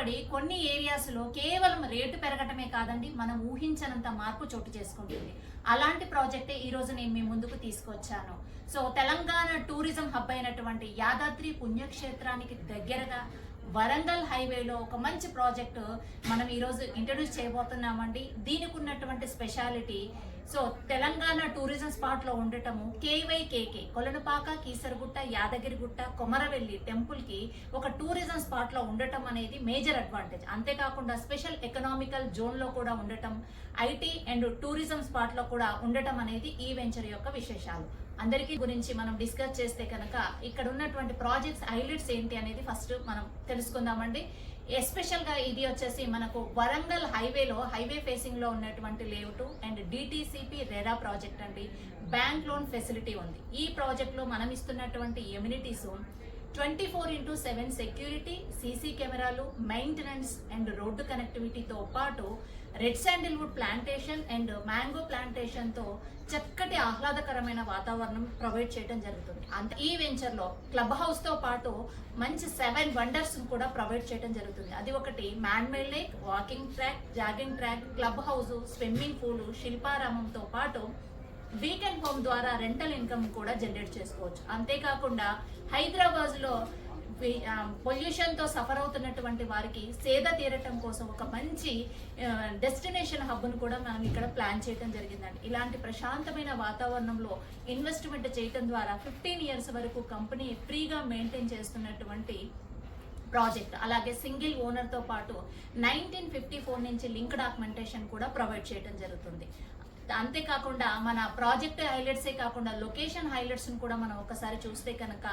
తరబడి కొన్ని ఏరియాస్లో కేవలం రేటు పెరగటమే కాదండి మనం ఊహించనంత మార్పు చోటు చేసుకుంటుంది. అలాంటి ప్రాజెక్టే ఈ రోజు నేను మీ ముందుకు తీసుకొచ్చాను. సో తెలంగాణ టూరిజం హబ్ అయినటువంటి యాదాద్రి పుణ్యక్షేత్రానికి దగ్గరగా వరంగల్ హైవేలో ఒక మంచి ప్రాజెక్టు మనం ఈరోజు ఇంట్రడ్యూస్ చేయబోతున్నామండి. దీనికి ఉన్నటువంటి స్పెషాలిటీ సో తెలంగాణ టూరిజం స్పాట్లో ఉండటము కేవై కేకే కొలనుపాక కీసరగుట్ట యాదగిరిగుట్ట కొమరవెల్లి టెంపుల్కి ఒక టూరిజం స్పాట్లో ఉండటం అనేది మేజర్ అడ్వాంటేజ్. అంతేకాకుండా స్పెషల్ ఎకనామికల్ జోన్లో కూడా ఉండటం ఐటీ అండ్ టూరిజం స్పాట్లో కూడా ఉండటం అనేది ఈ వెంచర్ యొక్క విశేషాలు. అందరికీ గురించి మనం డిస్కస్ చేస్తే కనుక ఇక్కడ ఉన్నటువంటి ప్రాజెక్ట్స్ హైలైట్స్ ఏంటి అనేది ఫస్ట్ మనం తెలుసుకుందామండి. ఎస్పెషల్గా ఇది వచ్చేసి మనకు వరంగల్ హైవేలో హైవే ఫేసింగ్లో ఉన్నటువంటి layout and DTCP RERA project అండి. బ్యాంక్ లోన్ ఫెసిలిటీ ఉంది. ఈ ప్రాజెక్ట్లో మనం ఇస్తున్నటువంటి amenities twenty four into seven security CC కెమెరాలు మెయింటెనెన్స్ అండ్ రోడ్డు కనెక్టివిటీతో పాటు red sandalwood plantation and mango ప్లాంటేషన్తో చక్కటి ఆహ్లాదకరమైన వాతావరణం ప్రొవైడ్ చేయడం జరుగుతుంది. అంత ఈ వెంచర్లో క్లబ్ హౌస్తో పాటు మంచి సెవెన్ వండర్స్ కూడా ప్రొవైడ్ చేయడం జరుగుతుంది. అది ఒకటి manmade lake walking track jogging track club house swimming pool శిల్పారామంతో పాటు వీకెండ్ హోమ్ ద్వారా రెంటల్ ఇన్కమ్ కూడా జనరేట్ చేసుకోవచ్చు. అంతేకాకుండా హైదరాబాద్లో పొల్యూషన్తో సఫర్ అవుతున్నటువంటి వారికి సేద తీరటం కోసం ఒక మంచి డెస్టినేషన్ హబ్ను కూడా మనం ఇక్కడ ప్లాన్ చేయడం జరిగిందండి. ఇలాంటి ప్రశాంతమైన వాతావరణంలో ఇన్వెస్ట్మెంట్ చేయటం ద్వారా ఫిఫ్టీన్ ఇయర్స్ వరకు కంపెనీ ఫ్రీగా మెయింటైన్ చేస్తున్నటువంటి ప్రాజెక్ట్. అలాగే సింగిల్ ఓనర్తో పాటు నైన్టీన్ ఫిఫ్టీ ఫోర్ నుంచి లింక్ డాక్యుమెంటేషన్ కూడా ప్రొవైడ్ చేయడం జరుగుతుంది. అంతేకాకుండా మన ప్రాజెక్ట్ హైలైట్సే కాకుండా లొకేషన్ హైలైట్స్ను కూడా మనం ఒకసారి చూస్తే కనుక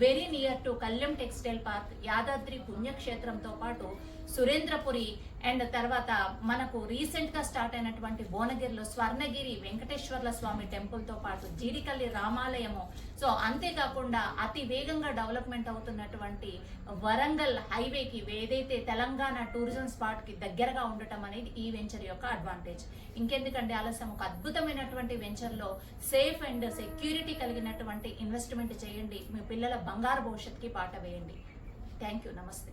వెరీ నియర్ టు కళ్యం టెక్స్టైల్ పార్క్ యాదాద్రి పుణ్యక్షేత్రంతో పాటు సురేంద్రపురి అండ్ తర్వాత మనకు రీసెంట్గా స్టార్ట్ అయినటువంటి భువనగిరిలో స్వర్ణగిరి వెంకటేశ్వర్ల స్వామి టెంపుల్తో పాటు జీడికల్లి రామాలయము. సో అంతేకాకుండా అతి వేగంగా డెవలప్మెంట్ అవుతున్నటువంటి వరంగల్ హైవేకి ఏదైతే తెలంగాణ టూరిజం స్పాట్కి దగ్గరగా ఉండటం అనేది ఈ వెంచర్ యొక్క అడ్వాంటేజ్ ఇంకెందుకంటే ఆలస్యం ఒక అద్భుతమైనటువంటి వెంచర్లో సేఫ్ అండ్ సెక్యూరిటీ కలిగినటువంటి ఇన్వెస్ట్మెంట్ చేయండి. మీ పిల్లల బంగారు భవిష్యత్తుకి పాట వేయండి. థ్యాంక్ యూ నమస్తే.